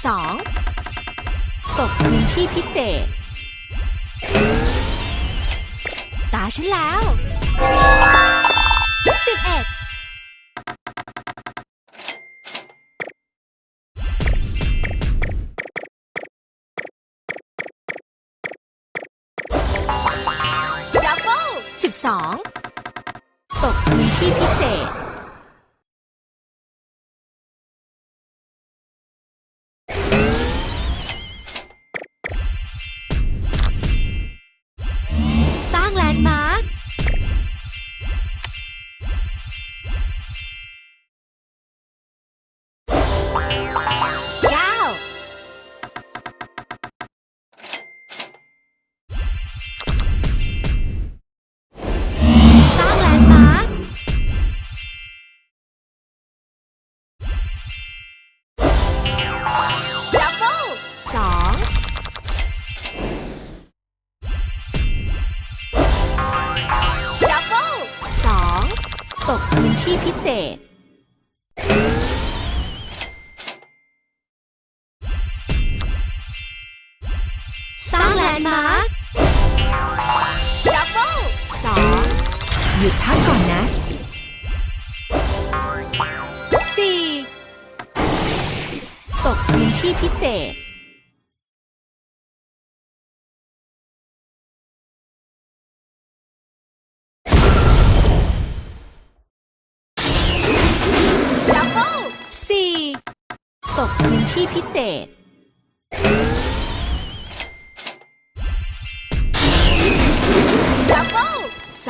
2. ตกพื้นที่พิเศษ ตาฉันแล้ว 11ดับเบิล12ตกพื้นที่พิเศษ หยุดพักก่อนนะสี่ตกพื้นที่พิเศษ ดับเบิลสี่ตกพื้นที่พิเศษ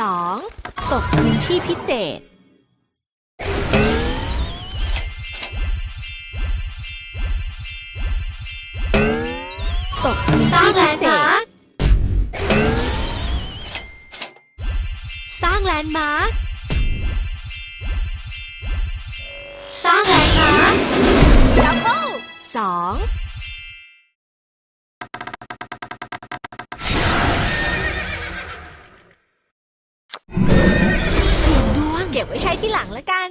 2. ตกพื้นที่พิเศษ ตกพื้นสร้างแลนด์มาร์คสร้างแลนด์มาร์คสร้างแลนด์มาร์ค 2. ไว้ใช้ที่หลังละกัน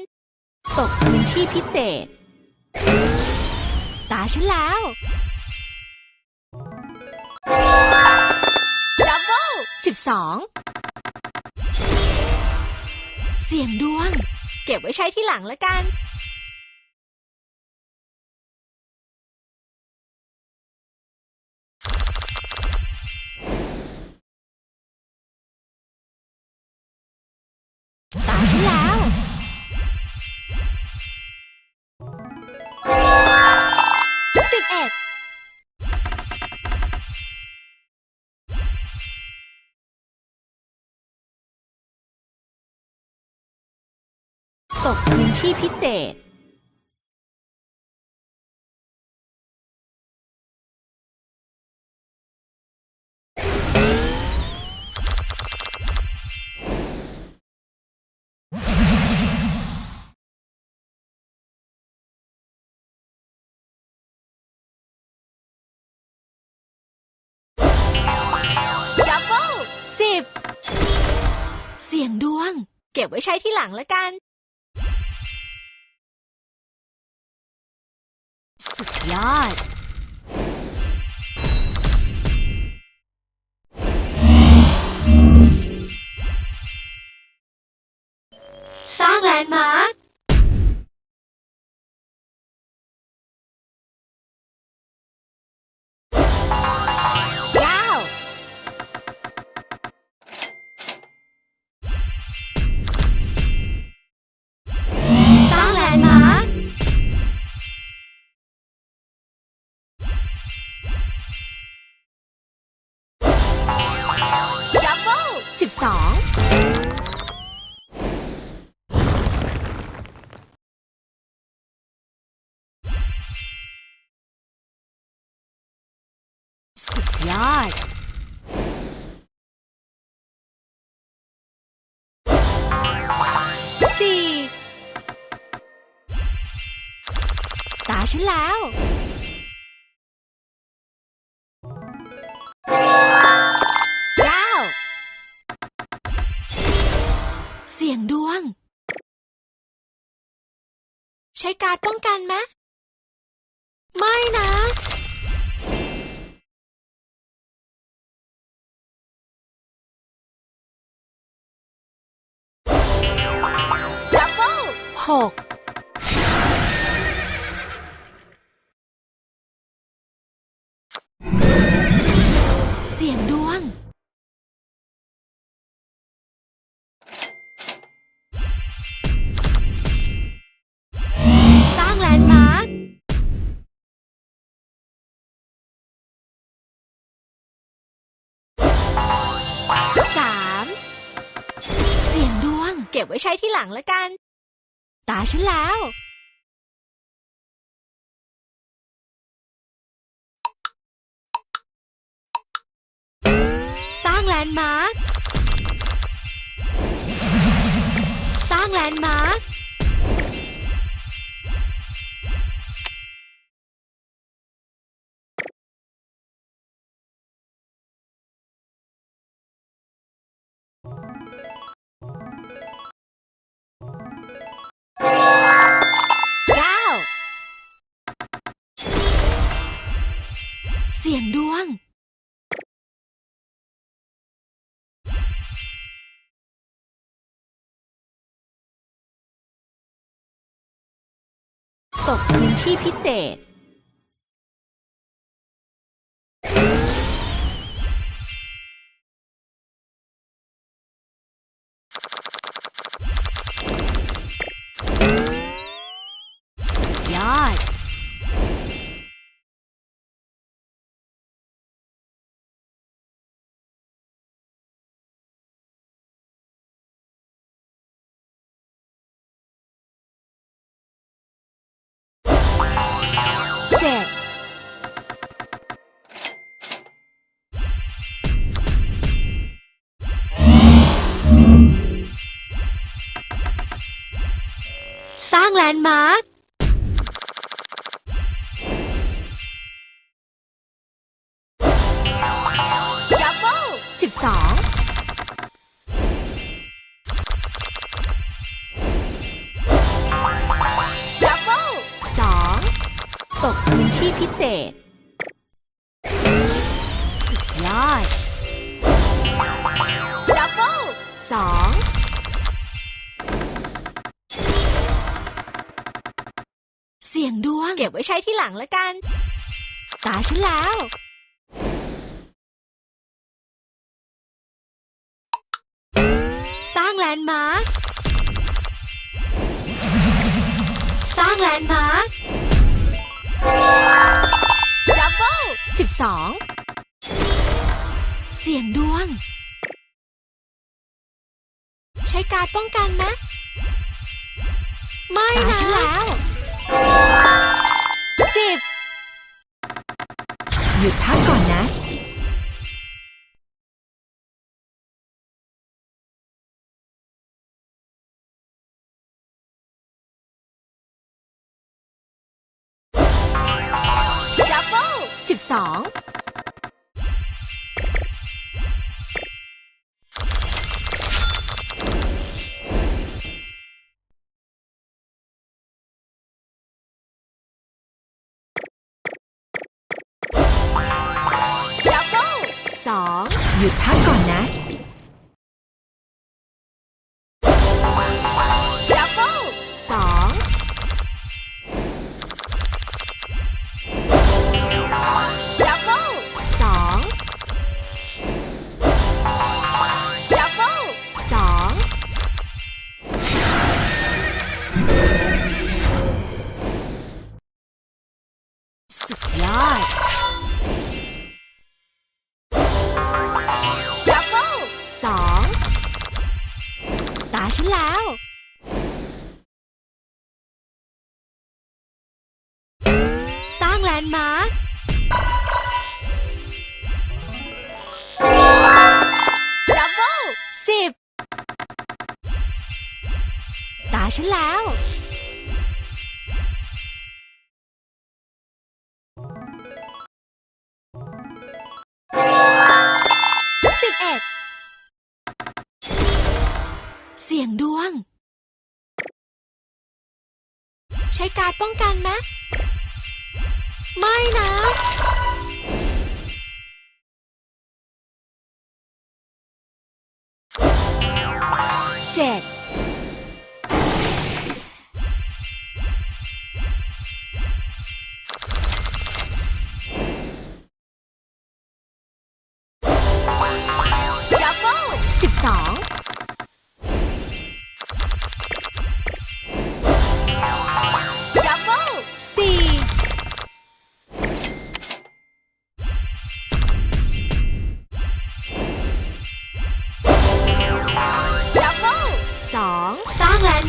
ตกพื้นที่พิเศษ ตาฉันแล้วดับเบิลสิบสองเสี่ยงดวง เก็บไว้ใช้ที่หลังละกัน กพื้นที่พิเศษดับเบิลสิบเสียงดวง เก็บไว้ใช้ที่หลังละกัน สุดยอด สร้างแลนด์มาร์ 12สุดยอดสี่ตาฉันแล้ว การดป้องกันไหมไม่นะดับเบิลหก ก็บไว้ใช้ที่หลังละกัน ตาฉันแล้ว สร้างแลนด์มาร์ค สร้างแลนด์มาร์ค กพื้นที่พิเศษ สร้างแลนด์มาร์คดับเบิลสิบสองดับเบิลสองตกพื้นที่พิเศษ สียงดวง เก็บไว้ใช้ที่หลังละกัน ตาฉันแล้ว สร้างแลนด์มาร์คสร้างแลนด์มาร์คดับเบิลสิบสองเสี่ยงดวง ใช้การป้องกันนะ ไม่นะฉันแล้ว สิบหยุดพักก่อนนะ ดับเบิลสิบสอง 2หยุดพักก่อนนะ ป้องกันนะ ไม่นะ เจ็ด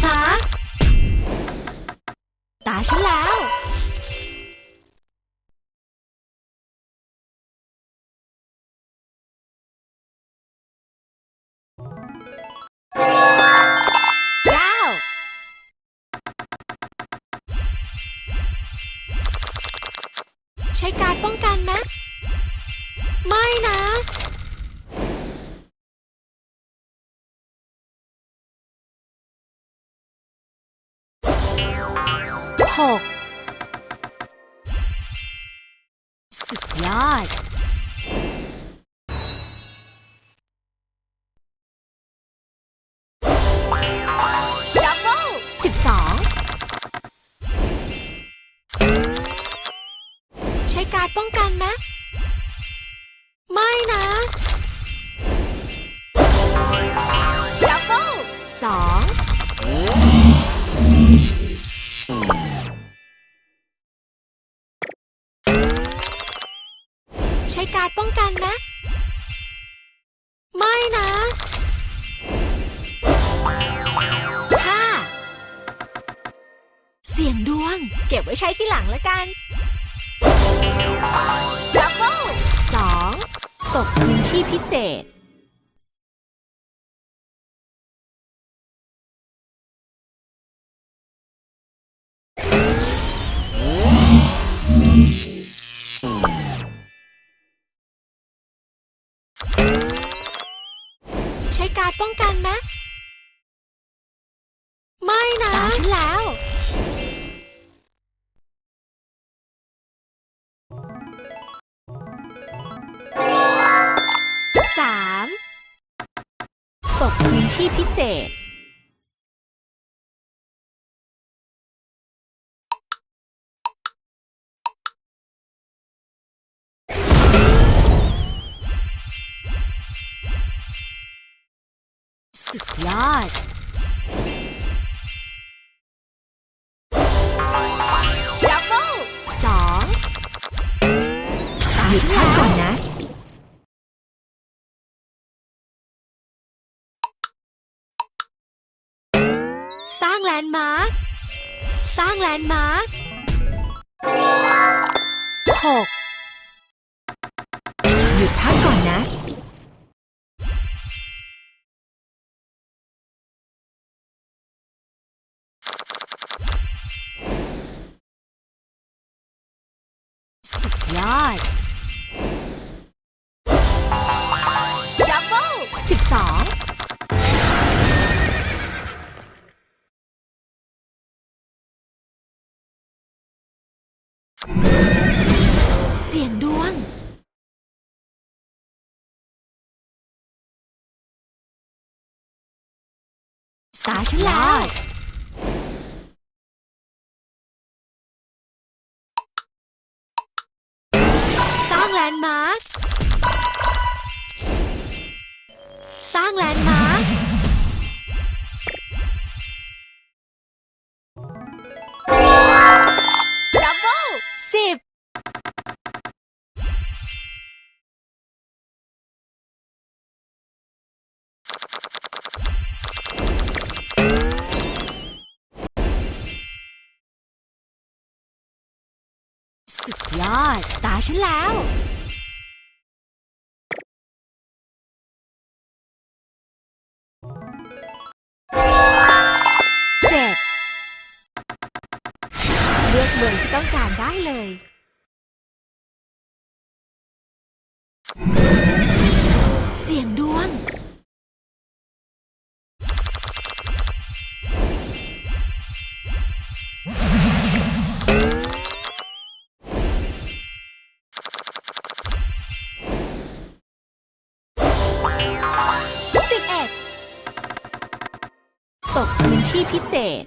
สร้างแลนด์มาร์คตาฉันแล้ว เก้า ใช้การป้องกันนะไม่นะ 6 บไว้ใช้ที่หลังละกันดับเบิลสองตกพื้นที่พิเศษ 3. ปกพื้นที่พิเศษ สุดยอดดับเบิลสองตามท่านก่อนนะ สร้างแลนด์มาร์ค สร้างแลนด์มาร์คหกหยุดพักก่อนนะ สุดยอด สาฉันแล้วสร้างแลนด์มาร์ค สร้างแลนด์มาร์ค สุดยอด ตาฉันแล้ว เจ็ด เลือกเมืองที่ต้องการได้เลย ที่พิเศษ